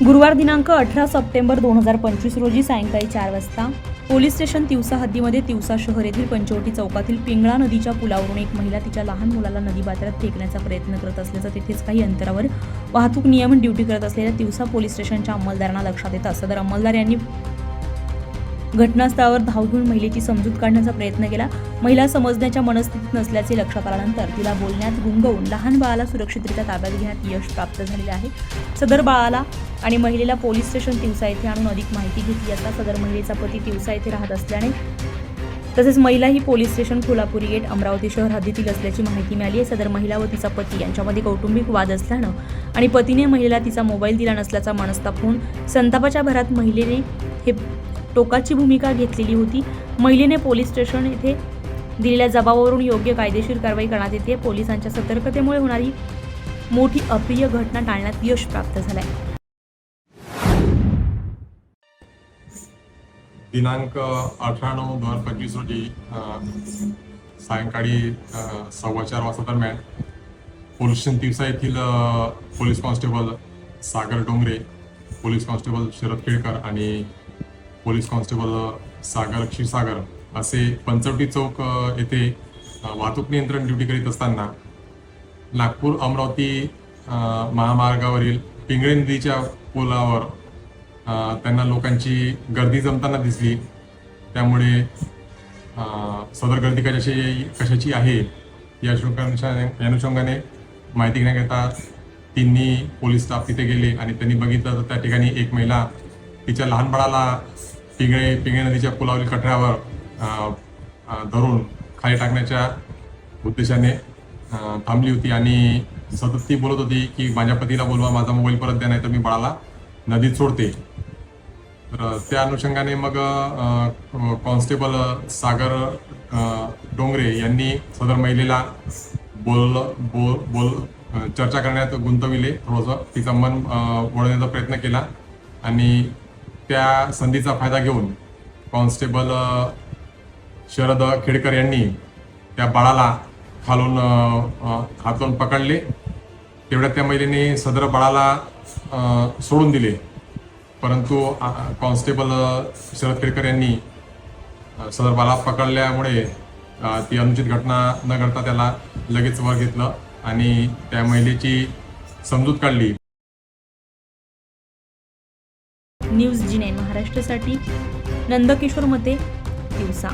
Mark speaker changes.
Speaker 1: गुरुवार दिनांक अठरा सप्टेंबर दोन हजार पंचवीस रोजी सायंकाळी चार वाजता पोलीस स्टेशन तिवसा हद्दीमध्ये तिवसा शहर येथील पंचवटी चौकातील पिंगळा नदीच्या पुलावरून एक महिला तिच्या लहान मुलाला नदी पात्रात फेकण्याचा प्रयत्न करत असल्याचं तिथेच काही अंतरावर वाहतूक नियमन ड्युटी करत असलेल्या तिवसा पोलीस स्टेशनच्या अंमलदारांना लक्षात येतं. सदर अंमलदार यांनी घटनास्थळावर धाव घेऊन महिलेची समजूत काढण्याचा प्रयत्न केला. महिला समजण्याच्या मनस्थितीत नसल्याचे लक्षात आल्यानंतर तिला बोलण्यात गुंगवून लहान बाळाला सुरक्षितरित्या ताब्यात घेण्यात यश प्राप्त झालेले आहे. सदर बाळाला आणि महिलेला पोलीस स्टेशन तिवसा येथे आणून अधिक माहिती घेतली असता सदर महिलेचा पती तिवसा येथे राहत असल्याने तसेच महिला ही police station Kolhapuri gate Amravati शहर हद्दीतील असल्याची माहिती मिळाली आहे. सदर महिला व तिचा पती यांच्यामध्ये कौटुंबिक वाद असल्यानं आणि पतीने महिलेला तिचा मोबाईल दिला नसल्याचा मनस्ताप होऊन संतापाच्या भरात महिलेने हे टोकाची भूमिका घेतलेली होती. महिलेने पोलीस स्टेशन येथे दिलेल्या जबाबावरून योग्य कायदेशीर कारवाई करण्यात येते. पोलिसांच्या सतर्कतेमुळे होणारी मोठी अप्रिय घटना टाळण्यात यश प्राप्त झालंय.
Speaker 2: दिनांक अठरा नऊ दोन हजार पंचवीस रोजी सायंकाळी सव्वा चार वाजता दरम्यान पोलीस स्टेशन तिवसा येथील police constable Sagar Dongre police constable Sharad Kelkar आणि पोलीस कॉन्स्टेबल सागर क्षीरसागर असे पंचवटी चौक येथे वाहतूक नियंत्रण ड्युटी करीत असताना नागपूर अमरावती महामार्गावरील पिंगळे नदीच्या पुलावर त्यांना लोकांची गर्दी जमताना दिसली. त्यामुळे सदर गर्दी कशाची कशाची आहे या अनुषंगाने या अनुषंगाने माहिती घेण्याकरिता तिन्ही पोलीस स्टाफ तिथे गेले आणि त्यांनी बघितलं तर त्या ठिकाणी एक महिला तिच्या लहान बाळाला पिंगळे पिंगळे नदीच्या पुलावरील कटऱ्यावर धरून खाली टाकण्याच्या उद्देशाने थांबली होती आणि सतत ती बोलत होती की माझ्या पतीला बोलवा माझा मोबाईल परत द्या नाही तर मी बाळाला नदीत सोडते. तर त्या अनुषंगाने मग कॉन्स्टेबल सागर डोंगरे यांनी सदर महिलेला बोल बोल बोल चर्चा करण्यात गुंतविले. थोडंसं तिचं मन वळवण्याचा प्रयत्न केला आणि त्या संधीचा फायदा घेऊन कॉन्स्टेबल शरद खेडकर यांनी त्या बाळाला खालून हातून पकडले. तेवढ्या त्या महिलेने सदर बाळाला सोडून दिले. परंतु कॉन्स्टेबल शरद खेडकर यांनी सदर बाळा पकडल्यामुळे ती अनुचित घटना न घडता त्याला लगेच वर घेतलं आणि त्या महिलेची समजूत काढली.
Speaker 1: न्यूज जी नाईन महाराष्ट्रासाठी नंदकिशोर मते दिवसा.